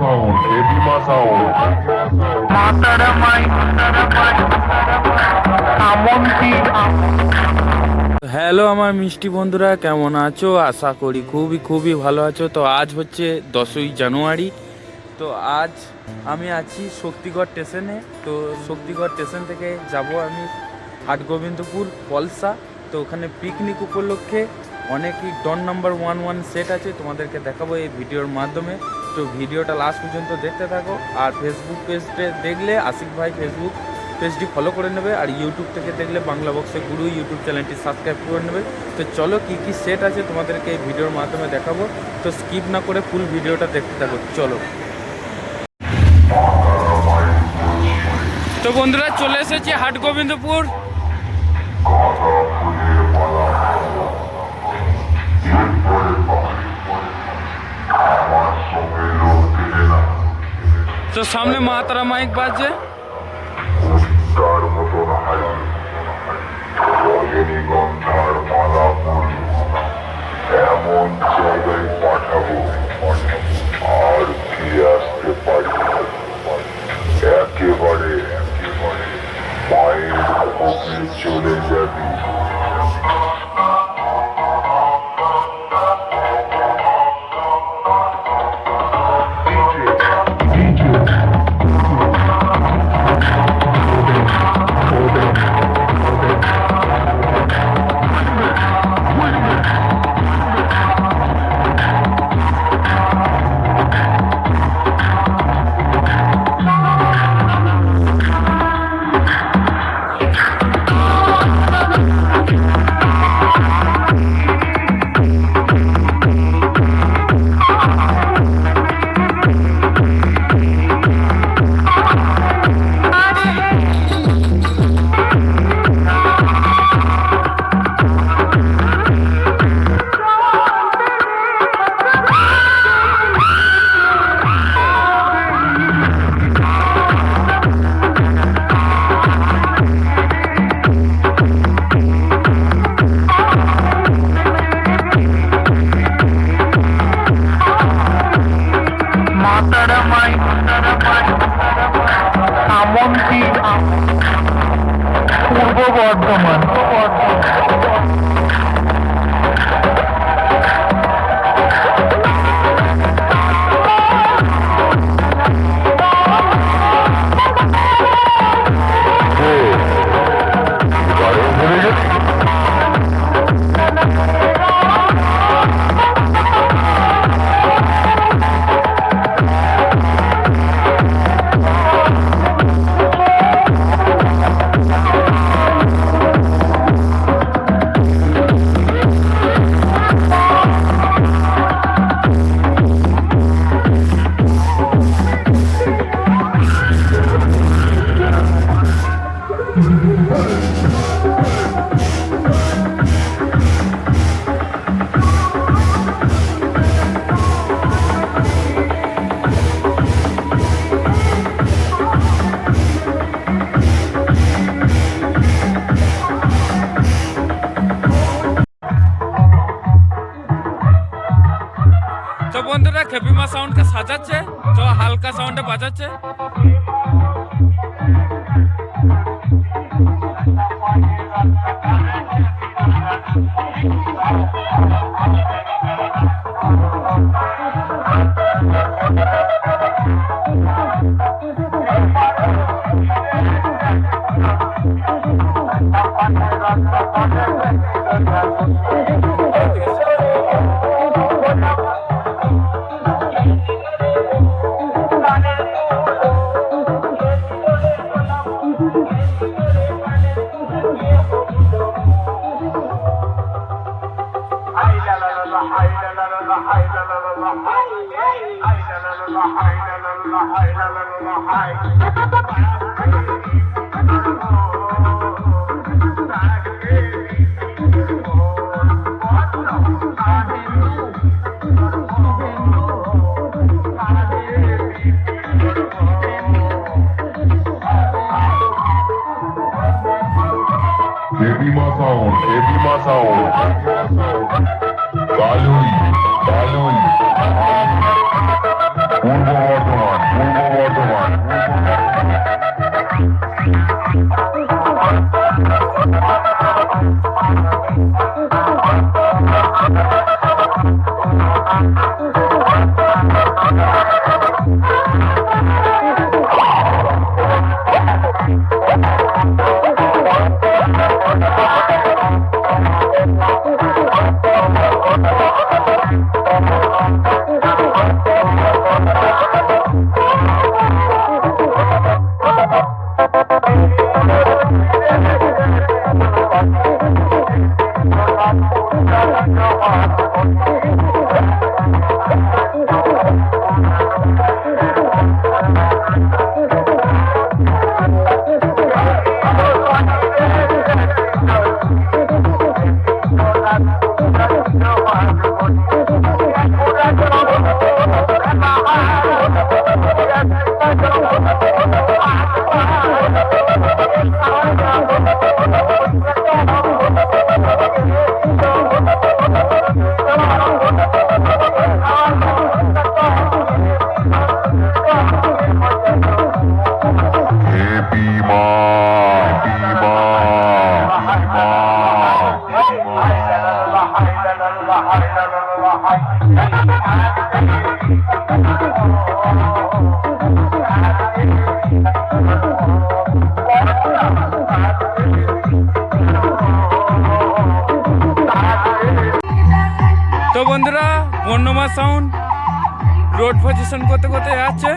Sound, sound. Hello আমার মিষ্টি বন্ধুরা কেমন আছো? আশা করি খুবই খুবই ভালো আছো। তো আজ হচ্ছে দশই জানুয়ারি। তো আজ আমি আছি শক্তিগড় স্টেশনে তো শক্তিগড় স্টেশন থেকে যাব আমি হাটগোবিন্দপুর পলসা। তো ওখানে পিকনিক উপলক্ষে অনেকই Don number one one set আছে, তোমাদেরকে দেখাবো এই ভিডিওর মাধ্যমে। তো ভিডিওটা লাস্ট পর্যন্ত দেখতে থাকো, আর ফেসবুক পেজটে দেখলে, আশিক ভাই ফেসবুক পেজটি ফলো করে নেবে, আর ইউটিউব থেকে দেখলে বাংলা বক্সে গুরু ইউটিউব চ্যানেলটি সাবস্ক্রাইব করে নেবে। তো চলো কী কী সেট আছে তোমাদেরকে এই ভিডিওর মাধ্যমে দেখাবো। তো স্কিপ না করে ফুল ভিডিওটা দেখতে থাকো, চলো। তো বন্ধুরা, চলে এসেছি হাট গোবিন্দপুর তো সামনে মা তারা মাইক বাজে পাঠাবো। আমন্ত্রী পূর্ব বর্ধমান সাউন্ডে বাজাচ্ছে? Baby sound, baby sound. তো বন্ধুরা বন্যমা সাউন্ড রোড পজিশন করতে করতে যাচ্ছে।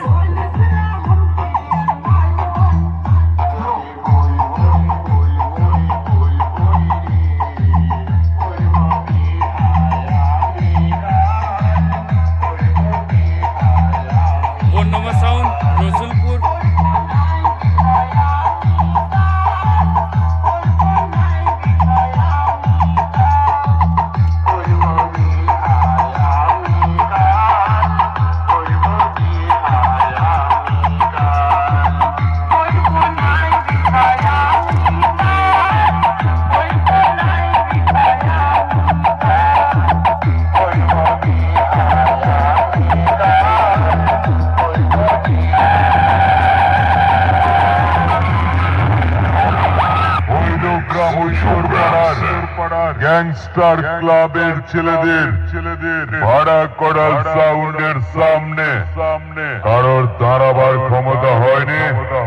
গ্যাংস্টার ক্লাবের ছেলেদের ছেলেদের ভাড়া করা সাউন্ডের সামনে। সামনে কারোর দাঁড়াবার ক্ষমতা হয়নি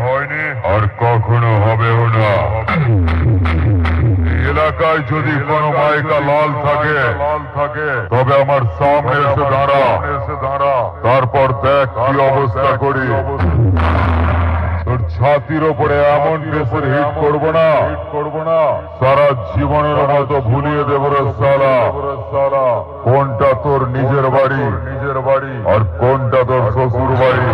হয়নি আর কখনো হবেও না। এলাকায় যদি কোনো মাইকা লাল থাকে লাল থাকে তবে আমার সামনে এসে দাঁড়া এসে দাঁড়া। তারপর দেখ কি অবস্থা করি। তোর ছাতির ওপরে এমন প্রেসার হিট করব না। হিট করব না সারা জীবনের মতো ভুলিয়ে দেবো রে সালা। সালা কোনটা তোর নিজের বাড়ি? নিজের বাড়ি আর কোনটা তোর শ্বশুর বাড়ি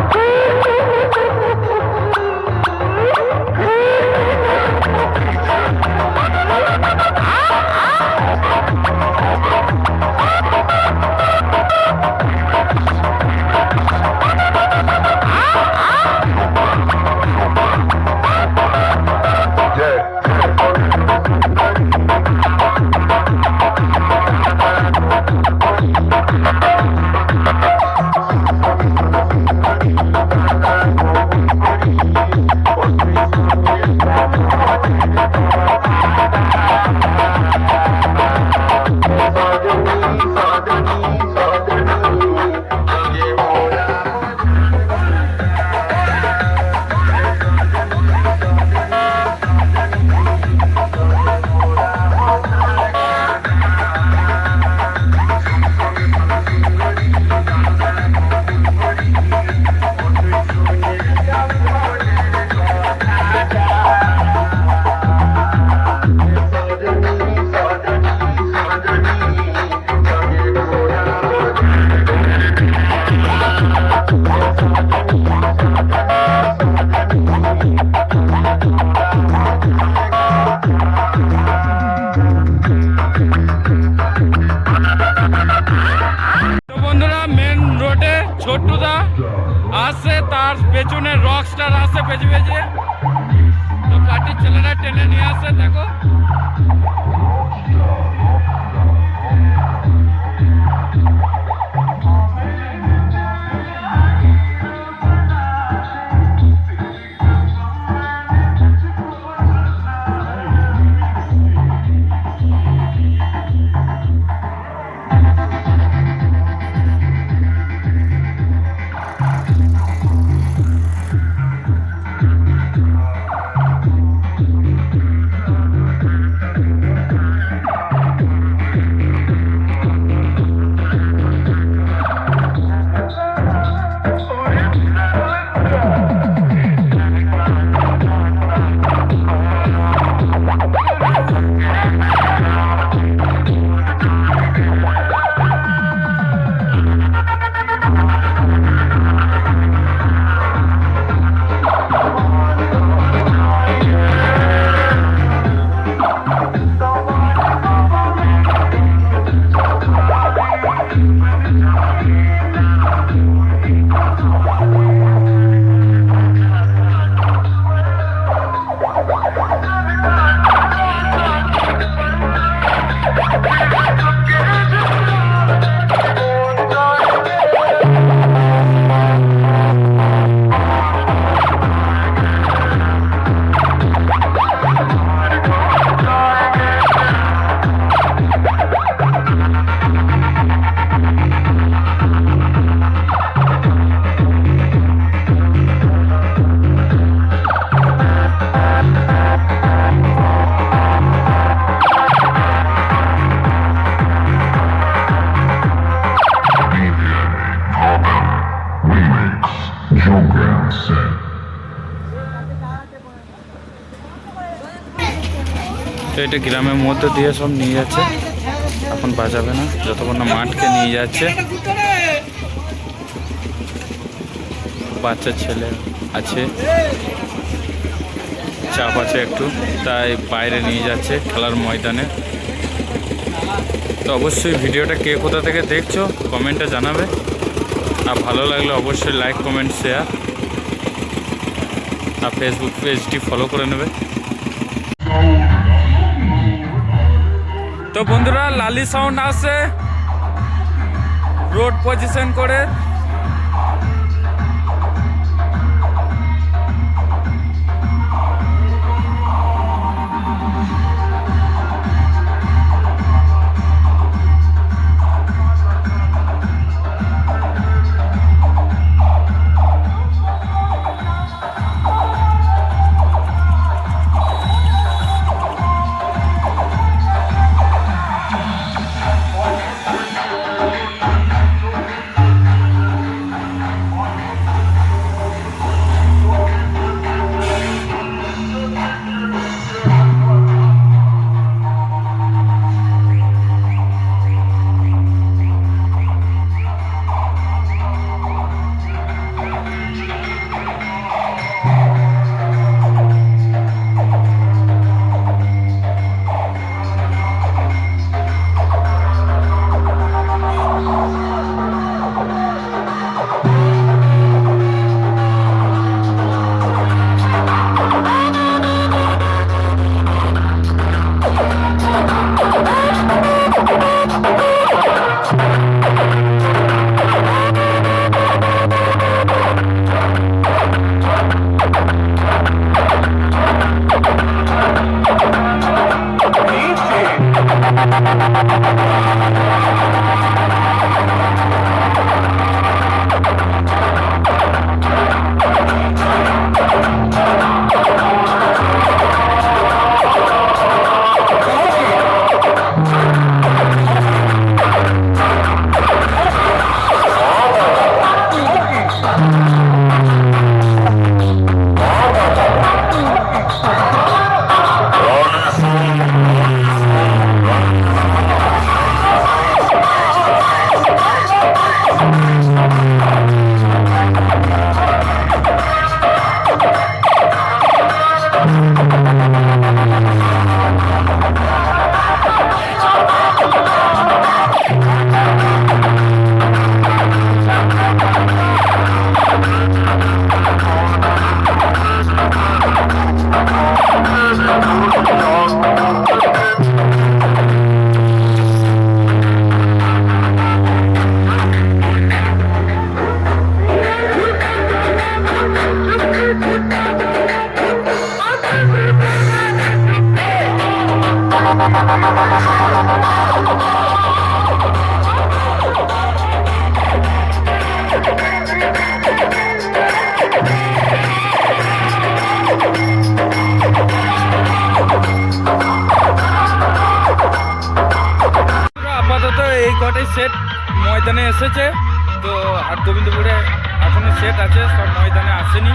এটা গ্রামের মধ্যে দিয়ে সব নিয়ে যাচ্ছে। এখন বাজাবে না। যতক্ষণ না মাঠকে নিয়ে যাচ্ছে। বাচ্চা ছেলে আছে। চাপ আছে একটু। তাই বাইরে নিয়ে যাচ্ছে খেলার ময়দানে। তো অবশ্যই ভিডিওটা কে কোথা থেকে দেখছ, কমেন্টে জানাবে। আর ভালো লাগলে অবশ্যই লাইক কমেন্ট শেয়ার আর ফেসবুক পেজটি ফলো করে নেবে। তো বন্ধুরা লালি সাউন্ড আসে। রোড পজিশন করে। Thank you. কটাই সেট ময়দানে এসেছে। তো আর গোবিন্দপুরে এখনও সেট আছে, সব ময়দানে আসেনি।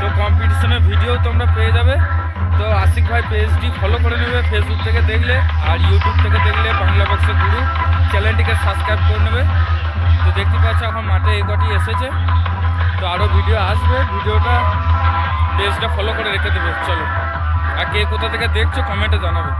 তো কম্পিটিশনের ভিডিও তোমরা পেয়ে যাবে। তো আশিক ভাই পেজটি ফলো করে নেবে ফেসবুক থেকে দেখলে, আর ইউটিউব থেকে দেখলে বাংলা বক্সের গুরু চ্যানেলটিকে সাবস্ক্রাইব করে নেবে। তো দেখতে পাচ্ছ এখন মাঠে এই কটি এসেছে। তো আরও ভিডিও আসবে। ভিডিওটা পেজটা ফলো করে রেখে দেবে। চলো। আর কে কোথা থেকে দেখছ কমেন্টে জানাবে।